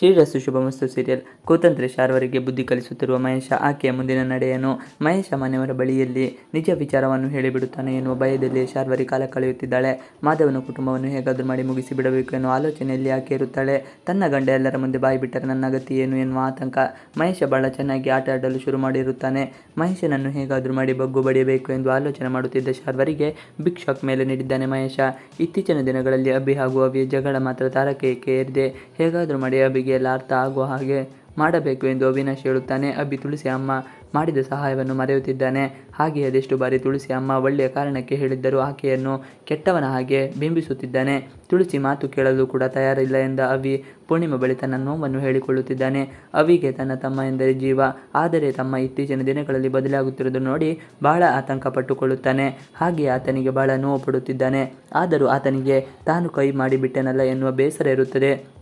ಶ್ರೀರಸ್ತು ಶುಭಮಸ್ತು serial. ಕೂತಂತ್ರಿ ಶಾರ್ವರಿಗೆ ಬುದ್ಧಿ ಕಲಿಸುತ್ತಿರುವ ಮಹೇಶ, ಆಕೆಯ ಮುಂದಿನ ನಡೆಯನ್ನು ಮಹೇಶ ಮನೆಯವರ ಬಳಿಯಲ್ಲಿ ನಿಜ ವಿಚಾರವನ್ನು ಹೇಳಿಬಿಡುತ್ತಾನೆ ಎನ್ನುವ ಭಯದಲ್ಲಿ ಶಾರ್ವರಿ ಕಾಲ ಕಳೆಯುತ್ತಿದ್ದಾಳೆ. ಮಾಧವನ ಕುಟುಂಬವನ್ನು ಹೇಗಾದರೂ ಮಾಡಿ ಮುಗಿಸಿ ಬಿಡಬೇಕು ಎನ್ನುವ ಆಲೋಚನೆಯಲ್ಲಿ ಆಕೆ ಇರುತ್ತಾಳೆ. ತನ್ನ ಗಂಡ ಎಲ್ಲರ ಮುಂದೆ ಬಾಯಿ ಬಿಟ್ಟರೆ ನನ್ನ ಗತಿ ಏನು ಎನ್ನುವ ಆತಂಕ. ಮಹೇಶ ಬಹಳ ಚೆನ್ನಾಗಿ ಆಟ ಆಡಲು ಶುರು ಮಾಡಿರುತ್ತಾನೆ. ಮಹೇಶನನ್ನು ಹೇಗಾದರೂ ಮಾಡಿ ಬಗ್ಗು ಬಡಿಯಬೇಕು ಎಂದು ಆಲೋಚನೆ ಮಾಡುತ್ತಿದ್ದ ಶಾರ್ವರಿಗೆ ಬಿಗ್ ಶಾಕ್ ಮೇಲೆ ನೀಡಿದ್ದಾನೆ ಮಹೇಶ. ಇತ್ತೀಚಿನ ದಿನಗಳಲ್ಲಿ ಅಭಿ ಹಾಗೂ ಅವಿಯ ಜಗಳ ಮಾತ್ರ ತಾರಕಕ್ಕೆ ಏರಿದೆ. ಹೇಗಾದರೂ ಮಾಡಿ ಅಭಿಗೆ ಎಲ್ಲ ಅರ್ಥ ಆಗುವ ಹಾಗೆ ಮಾಡಬೇಕು ಎಂದು ಅವಿನಾಶ್ ಹೇಳುತ್ತಾನೆ. ಅಭಿ ತುಳಸಿ ಅಮ್ಮ ಮಾಡಿದ ಸಹಾಯವನ್ನು ಮರೆಯುತ್ತಿದ್ದಾನೆ. ಹಾಗೆ ಅದೆಷ್ಟು ಬಾರಿ ತುಳಸಿ ಅಮ್ಮ ಒಳ್ಳೆಯ ಕಾರಣಕ್ಕೆ ಹೇಳಿದ್ದರೂ ಆಕೆಯನ್ನು ಕೆಟ್ಟವನ ಹಾಗೆ ಬಿಂಬಿಸುತ್ತಿದ್ದಾನೆ. ತುಳಸಿ ಮಾತು ಕೇಳಲು ಕೂಡ ತಯಾರಿಲ್ಲ ಎಂದ ಅವಿ ಪೂರ್ಣಿಮಾ ಬಳಿ ತನ್ನ ನೋವನ್ನು ಹೇಳಿಕೊಳ್ಳುತ್ತಿದ್ದಾನೆ. ಅವಿಗೆ ತನ್ನ ತಮ್ಮ ಎಂದರೆ ಜೀವ, ಆದರೆ ತಮ್ಮ ಇತ್ತೀಚಿನ ದಿನಗಳಲ್ಲಿ ಬದಲಾಗುತ್ತಿರುವುದನ್ನು ನೋಡಿ ಬಹಳ ಆತಂಕ ಪಟ್ಟುಕೊಳ್ಳುತ್ತಾನೆ ಹಾಗೆ ಆತನಿಗೆ ಬಹಳ ನೋವು ಪಡುತ್ತಿದ್ದಾನೆ. ಆದರೂ ಆತನಿಗೆ ತಾನು ಕೈ ಮಾಡಿಬಿಟ್ಟೆನಲ್ಲ ಎನ್ನುವ ಬೇಸರ ಇರುತ್ತದೆ.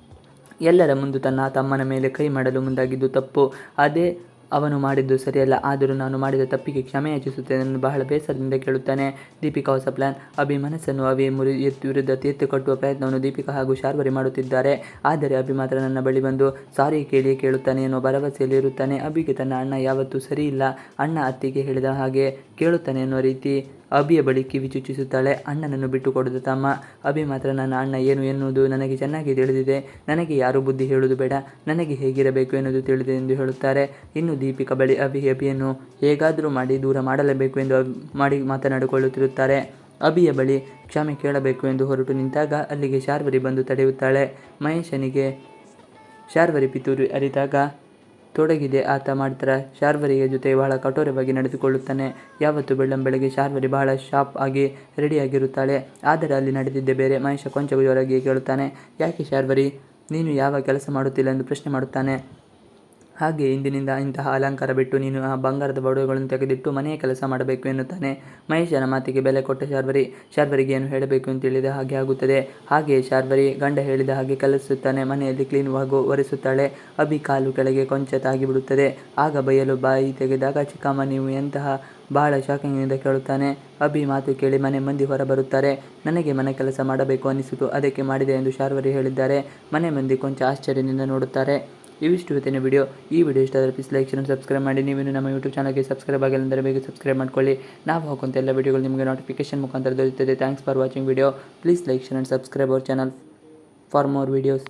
ಎಲ್ಲರ ಮುಂದೆ ತನ್ನ ತಮ್ಮನ ಮೇಲೆ ಕೈ ಮಾಡಲು ಮುಂದಾಗಿದ್ದು ತಪ್ಪು. ಅದೇ ಅವನು ಮಾಡಿದ್ದು ಸರಿಯಲ್ಲ. ಆದರೂ ನಾನು ಮಾಡಿದ ತಪ್ಪಿಗೆ ಕ್ಷಮೆ ಯಾಚಿಸುತ್ತೇನೆ ಎಂದು ಬಹಳ ಬೇಸರದಿಂದ ಕೇಳುತ್ತಾನೆ. ದೀಪಿಕಾ ಹೊಸ ಪ್ಲಾನ್ ಅಭಿ ಮನಸ್ಸನ್ನು ಅವಿ ಮುರಿ ವಿರುದ್ಧ ತೀರ್ತು ಕಟ್ಟುವ ಪ್ರಯತ್ನವನ್ನು ದೀಪಿಕಾ ಹಾಗೂ ಶಾರ್ವರಿ ಮಾಡುತ್ತಿದ್ದಾರೆ. ಆದರೆ ಅಭಿ ಮಾತ್ರ ನನ್ನ ಬಳಿ ಬಂದು ಸಾರಿ ಕೇಳಿ ಕೇಳುತ್ತಾನೆ ಎನ್ನುವ ಭರವಸೆಯಲ್ಲಿ ಇರುತ್ತಾನೆ. ಅಭಿಗೆ ತನ್ನ ಅಣ್ಣ ಯಾವತ್ತೂ ಸರಿ ಅಣ್ಣ ಅತ್ತಿಗೆ ಹೇಳಿದ ಹಾಗೆ ಕೇಳುತ್ತಾನೆ ಎನ್ನುವ ರೀತಿ ಅಭಿಯ ಬಳಿ ಕಿವಿ ಚುಚ್ಚಿಸುತ್ತಾಳೆ. ಅಣ್ಣನನ್ನು ಬಿಟ್ಟು ಕೊಡದು ತಮ್ಮ ಅಭಿ ಮಾತ್ರ ನನ್ನ ಅಣ್ಣ ಏನು ಎನ್ನುವುದು ನನಗೆ ಚೆನ್ನಾಗಿ ತಿಳಿದಿದೆ. ನನಗೆ ಯಾರು ಬುದ್ಧಿ ಹೇಳುವುದು ಬೇಡ. ನನಗೆ ಹೇಗಿರಬೇಕು ಎನ್ನುವುದು ತಿಳಿದಿದೆ ಎಂದು ಹೇಳುತ್ತಾರೆ. ಇನ್ನು ದೀಪಿಕಾ ಬಳಿ ಅಭಿ ಅಭಿಯನ್ನು ಹೇಗಾದರೂ ಮಾಡಿ ದೂರ ಮಾಡಲೇಬೇಕು ಎಂದು ಮಾಡಿ ಮಾತನಾಡಿಕೊಳ್ಳುತ್ತಿರುತ್ತಾರೆ. ಅಭಿಯ ಬಳಿ ಕ್ಷಮೆ ಕೇಳಬೇಕು ಎಂದು ಹೊರಟು ನಿಂತಾಗ ಅಲ್ಲಿಗೆ ಶಾರ್ವರಿ ಬಂದು ತಡೆಯುತ್ತಾಳೆ. ಮಹೇಶನಿಗೆ ಶಾರ್ವರಿ ಪಿತೂರಿ ಅರಿತಾಗ ತೊಡಗಿದೆ. ಆತ ಮಾಡ್ತಾರೆ, ಶಾರ್ವರಿಯ ಜೊತೆ ಬಹಳ ಕಠೋರವಾಗಿ ನಡೆದುಕೊಳ್ಳುತ್ತಾನೆ. ಯಾವತ್ತು ಬೆಳ್ಳಂ ಬೆಳಗ್ಗೆ ಶಾರ್ವರಿ ಬಹಳ ಶಾಪ್ ಆಗಿ ರೆಡಿಯಾಗಿರುತ್ತಾಳೆ. ಆದರೆ ಅಲ್ಲಿ ನಡೆದಿದ್ದೆ ಬೇರೆ. ಮಹೇಶ ಕೊಂಚ ಜೋರಾಗಿ ಕೇಳುತ್ತಾನೆ, ಯಾಕೆ ಶಾರ್ವರಿ? ನೀನು ಯಾವ ಕೆಲಸ ಮಾಡುತ್ತಿಲ್ಲ ಎಂದು ಪ್ರಶ್ನೆ ಮಾಡುತ್ತಾನೆ. ಹಾಗೆ ಇಂದಿನಿಂದ ಇಂತಹ ಅಲಂಕಾರ ಬಿಟ್ಟು ನೀನು ಆ ಬಂಗಾರದ ಬಡವೆಗಳನ್ನು ತೆಗೆದಿಟ್ಟು ಮನೆಯ ಕೆಲಸ ಮಾಡಬೇಕು ಎನ್ನುತ್ತಾನೆ. ಮಹೇಶನ ಮಾತಿಗೆ ಬೆಲೆ ಕೊಟ್ಟ ಶಾರ್ವರಿ, ಶಾರ್ವರಿಗೆ ಏನು ಹೇಳಬೇಕು ಅಂತ ತಿಳಿದ ಹಾಗೆ ಆಗುತ್ತದೆ. ಹಾಗೆಯೇ ಶಾರ್ವರಿ ಗಂಡ ಹೇಳಿದ ಹಾಗೆ ಕಲಿಸುತ್ತಾನೆ. ಮನೆಯಲ್ಲಿ ಕ್ಲೀನ್ ಹಾಗೂ ಒರೆಸುತ್ತಾಳೆ. ಅಭಿ ಕಾಲು ಕೆಳಗೆ ಕೊಂಚ ತಾಗಿಬಿಡುತ್ತದೆ ಆಗ ಬಯಲು ಬಾಯಿ ತೆಗೆದಾಗ, ಚಿಕ್ಕಮ್ಮ ನೀವು ಎಂತಹ ಬಹಳ ಶಾಕಿಂಗ್ನಿಂದ ಕೇಳುತ್ತಾನೆ. ಅಭಿ ಮಾತು ಕೇಳಿ ಮನೆ ಮಂದಿ ಹೊರ ಬರುತ್ತಾರೆ ನನಗೆ ಮನೆ ಕೆಲಸ ಮಾಡಬೇಕು ಅನಿಸಿತು. ಅದಕ್ಕೆ ಮಾಡಿದೆ ಎಂದು ಶಾರ್ವರಿ ಹೇಳಿದ್ದಾರೆ. ಮನೆ ಮಂದಿ ಕೊಂಚ ಆಶ್ಚರ್ಯದಿಂದ ನೋಡುತ್ತಾರೆ. ಇವಿಷ್ಟು ಇವತ್ತಿನ ವಿಡಿಯೋ ಈ ವಿಡಿಯೋ ಇಷ್ಟ ಆದರೆ ಪ್ಲೀಸ್ ಲೈಕ್ ಶೇರ್ ಸಬ್ಸ್ಕ್ರೈಬ್ ಮಾಡಿ. ನೀವು ನಮ್ಮ ಯೂಟ್ಯೂಬ್ ಚಾನಲ್ಗೆ ಸಬ್ಸ್ಕ್ರೈಬ್ ಆಗಿಲ್ಲ ಅಂದರೆ ಬೇಗ ಸಬ್ಸ್ಕ್ರೈಬ್ ಮಾಡ್ಕೊಳ್ಳಿ. ನಾವು ಹಾಕುವಂಥ ಎಲ್ಲ ವಿಡಿಯೋಗಳು ನಿಮಗೆ ನೋಟಿಫಿಕೇಶನ್ ಮುಖಾಂತರ ದೊರೆಯುತ್ತದೆ. Thanks for watching video please like share and subscribe our channel for more videos